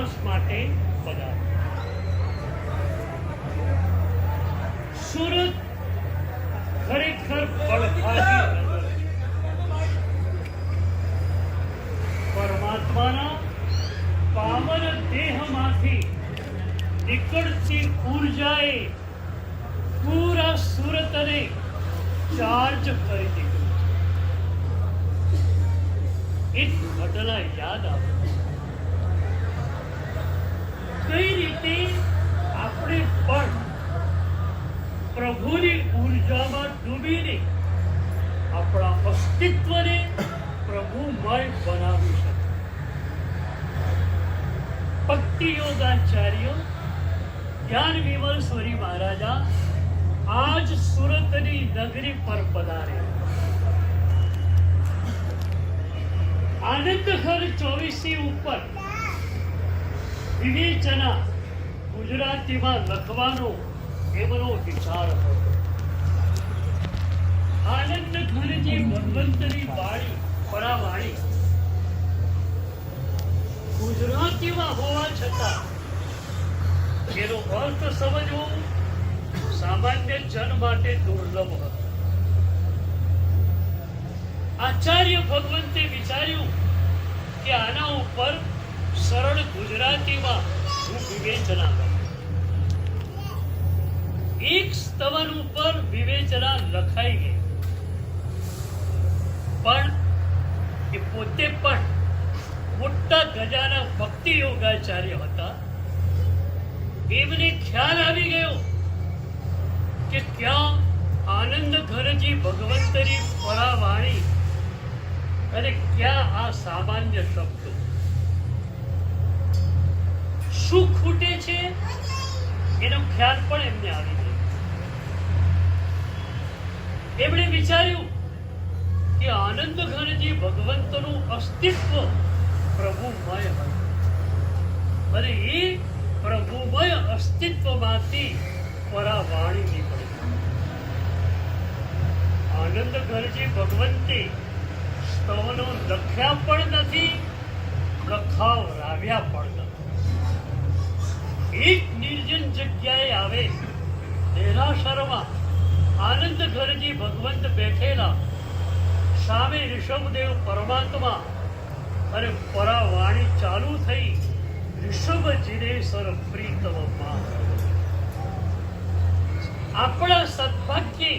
માસ માટે પધાર્યા સુરત ખરેખર પડખાની નગર છે. પરમાત્માના પાવન દેહમાંથી નીકળતી ઉર્જાએ પૂરા સુરતને ચાર્જ કરી દીધું. એક ઘટના યાદ આવે કઈ રીતે આપણે પણ પ્રભુની ઉર્જામાં ડૂબીને આપણા અસ્તિત્વને પ્રભુમય બનાવી શકે. ભક્તિ યોગાચાર્ય જ્ઞાન વિમલ સ્વરી મહારાજા આજ સુરતની નગરી પર પધારે. આનંદઘર ચોવીસી ઉપર વિવેચના ગુજરાતીમાં લખવાનો એમનો વિચાર આનંદ પરાવાણી ગુજરાતીમાં હોવા છતાં એનો અર્થ સમજવો સામાન્ય જન માટે દુર્લભ હતો આચાર્ય ભગવંતે વિચાર્યું કે આના ઉપર સરળ ગુજરાતીમાં હું વિવેચના કરું એક સ્તવન ઉપર વિવેચના લખાઈ ગઈ. પણ એ પોતે પણ મોટા ગજાના ભક્તિ યોગાચાર્ય હતા. એમને ખ્યાલ આવી ગયો કે ક્યાં આનંદ ઘરજી ભગવંતની પરાવાણી અને ક્યાં આ સામાન્ય શબ્દો. શું ખૂટે છે? એનો ખ્યાલ પણ એમને આવી એમણે વિચાર્યું કે આનંદ ઘરજી ભગવંતનું અસ્તિત્વ પ્રભુમય હતું અને એ પ્રભુમય અસ્તિત્વમાંથી પરાવાણી નીકળી. આનંદ ઘરજી ભગવંતે સ્તવનો લખ્યા પણ નથી લખાવરાવ્યા પણ નથી. એક નિર્જન જગ્યાએ આવે દેરાસરમાં ઘરજી ભગવંત બેઠેલા. સામે ઋષભદેવ પરમાત્મા અને પરાવાણી ચાલુ થઈ. ઋષભ જીનેશ્વર પ્રીતમમાં આપણા સદભાગ્યે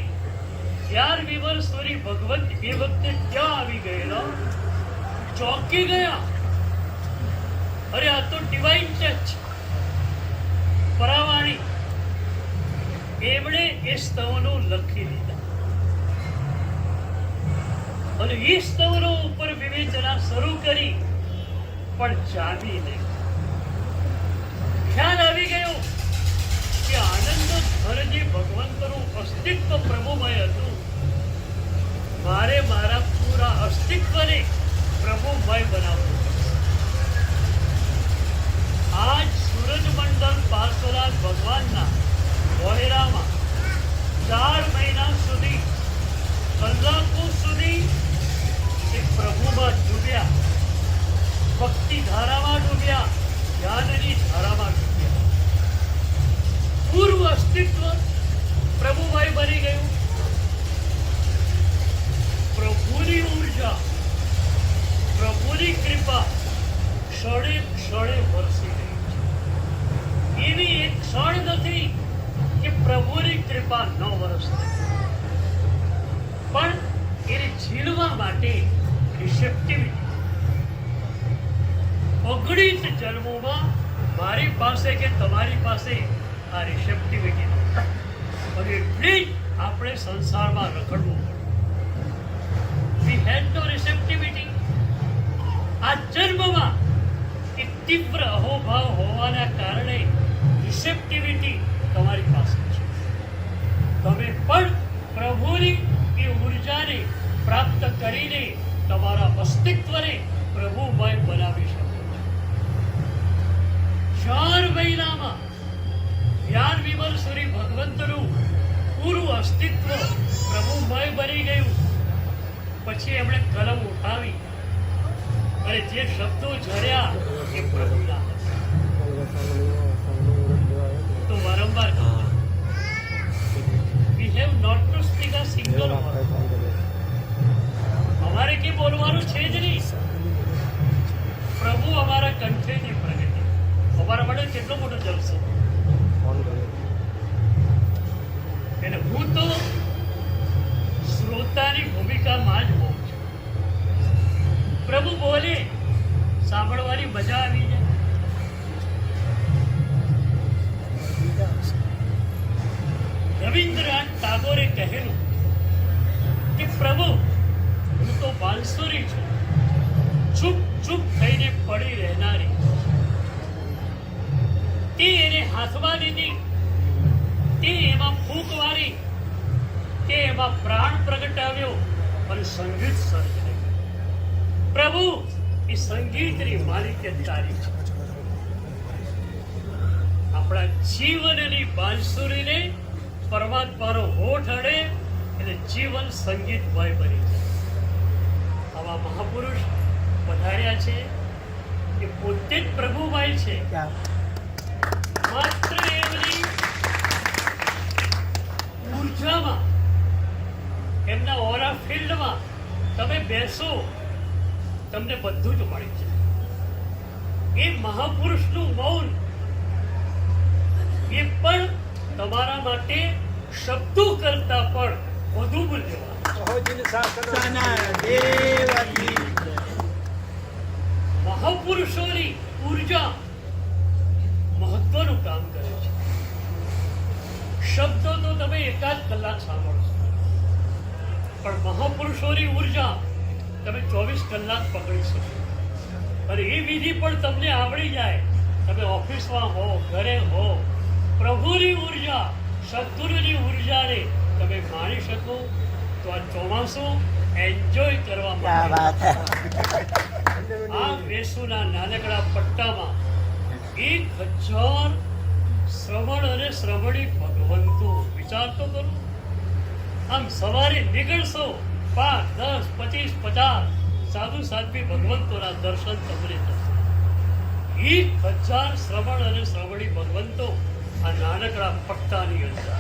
ત્યાર વિવર્ષોની ભગવંત એ વખતે ક્યાં આવી ગયેલા? ચોંકી ગયા? અરે આ તો ડિવાઇન ટચ પરાવાણી. એમણે એ સ્તવનો લખી દીધા અને એ સ્તવનો ઉપર વિવેચના શરૂ કરી, પણ જામી નહીં ખ્યાલ આવી ગયો કે આનંદ ઘરજી ભગવંતનું અસ્તિત્વ પ્રભુમય હતું, મારે મારા પૂરા અસ્તિત્વને પ્રભુમય બનાવવું. આજ સૂરજ મંડળ પાર્શ્વનાથ ભગવાનના વહેરામાં ચાર મહિના સુધી કલાકો સુધી એ પ્રભુમાં ડૂબ્યા ભક્તિ ધારામાં ડૂબ્યા ધ્યાનની ધારામાં ડૂબ્યા પૂર્વ અસ્તિત્વ પ્રભુમય બની ગયું પ્રભુની ઊર્જા પ્રભુની કૃપા ક્ષણે ક્ષણે વરસી રહી છે એવી એક ક્ષણ નથી કે પ્રભુની કૃપા ન વરસતી. પણ એને ઝીલવા માટે રિસેપ્ટિવિટી ઓગણીસ જન્મોમાં મારી પાસે કે તમારી પાસે આ રિસેપ્ટિવિટી અને એટલી જ આપણે સંસારમાં રખડવું પડે. વી હેડ નો રિસેપ્ટિવિટી આ જન્મમાં એક તીવ્ર અહોભાવ હોવાના કારણે રિસેપ્ટિવિટી તમારી પાસે છે તમે પણ પ્રભુની એ ઉર્જાને પ્રાપ્ત કરીને તમારા અસ્તિત્વને પ્રભુમય બનાવી શકો ચાર મહિનામાં ધ્યાન શ્રી ભગવંતનું પૂરું અસ્તિત્વ પ્રભુમય બની ગયું. પછી એમણે કલમ ઉઠાવી અને જે શબ્દો ઝર્યા એ પ્રભુના તો વારંવાર we have not to speak a single word અમારે કે બોલવાનું છે જ નહીં. પ્રભુ અમારા કંઠેની પ્રગતિ. અમારા માટે કેટલો મોટો જલસો એટલે હું તો શ્રોતાની ભૂમિકામાં જ હોઉં છું. પ્રભુ બોલે, સાંભળવાની મજા આવી જાય. રવિન્દ્રનાથ ટાગોરે કહેલું કે પ્રભુ તો બાંસુરી છું. ચૂપ ચૂપ થઈને પડી રહેનારી. તે એને હાથમાં લીધી. તે એમાં ફૂંક વાળી તે એમાં પ્રાણ પ્રગટાવ્યો અને સંગીત સર્જાયું પ્રભુ, એ સંગીતની માલિક્ય તારી આપણા જીવનની બાંસુરીને પરમાત્માનો હોઠ અડે, એટલે જીવન સંગીતમય બની જાય. મહાપુરુષ પધાર્યા છે એ પોતે જ પ્રભુભાઈ છે. માત્ર એમની ઉર્જામાં એમના ઓરા ફિલ્ડમાં તમે બેસો તમને બધું જ મળી જાય એ મહાપુરુષનું મૌન એ પણ તમારા માટે શબ્દો કરતા પણ વધુ મૂલ્યવાન. મહાપુરુષોની ઊર્જા મહત્વનું કામ કરે છે. શબ્દો તો તમે એકાદ કલાક સાંભળશો પણ મહાપુરુષોની ઊર્જા તમે ચોવીસ કલાક પકડી શકો. અને એ વિધિ પણ તમને આવડી જાય. તમે ઓફિસમાં હો, ઘરે હો, પ્રભુની ઊર્જા, સદગુરુની ઉર્જાને તમે માણી શકો. તો આ ચોમાસું એન્જોય કરવા માટે. આ વેસુના નાનકડા પટ્ટામાં એક હજાર શ્રવણ અને શ્રવણી ભગવંતો વિચાર તો કરો. આમ સવારે નીકળશો પાંચ દસ પચીસ પચાસ સાધુ સાધવી ભગવંતોના દર્શન તમને થશે. એક હજાર શ્રવણ અને શ્રવણી ભગવંતો આ નાનકડા પટ્ટાની અંદર.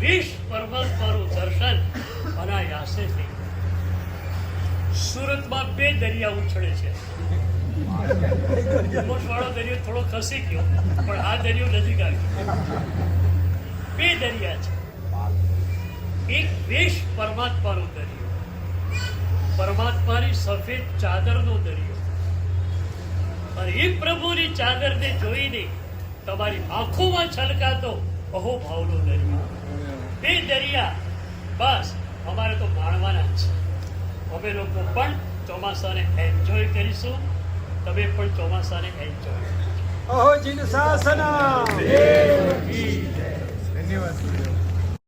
વિશ પર્વત પરનું દર્શન સુરતમાં બે દરિયા ઉછળે છે. વાળો દરિયો થોડો ખસી ગયો, પણ આ દરિયો નજીક આવ્યો બે દરિયા છે. એક દેશ પરમાત્માનો દરિયો. પરમાત્માની સફેદ ચાદરનો દરિયો. અને એ પ્રભુની ચાદરને જોઈને તમારી આંખોમાં છલકાતો અહોભાવનો દરિયો. બે દરિયા, બસ. અમારે તો માણવાના જ છે. અમે લોકો પણ ચોમાસાને એન્જોય કરીશું. તમે પણ ચોમાસાને એન્જોય અહો જીન સાસના ધન્યવાદ.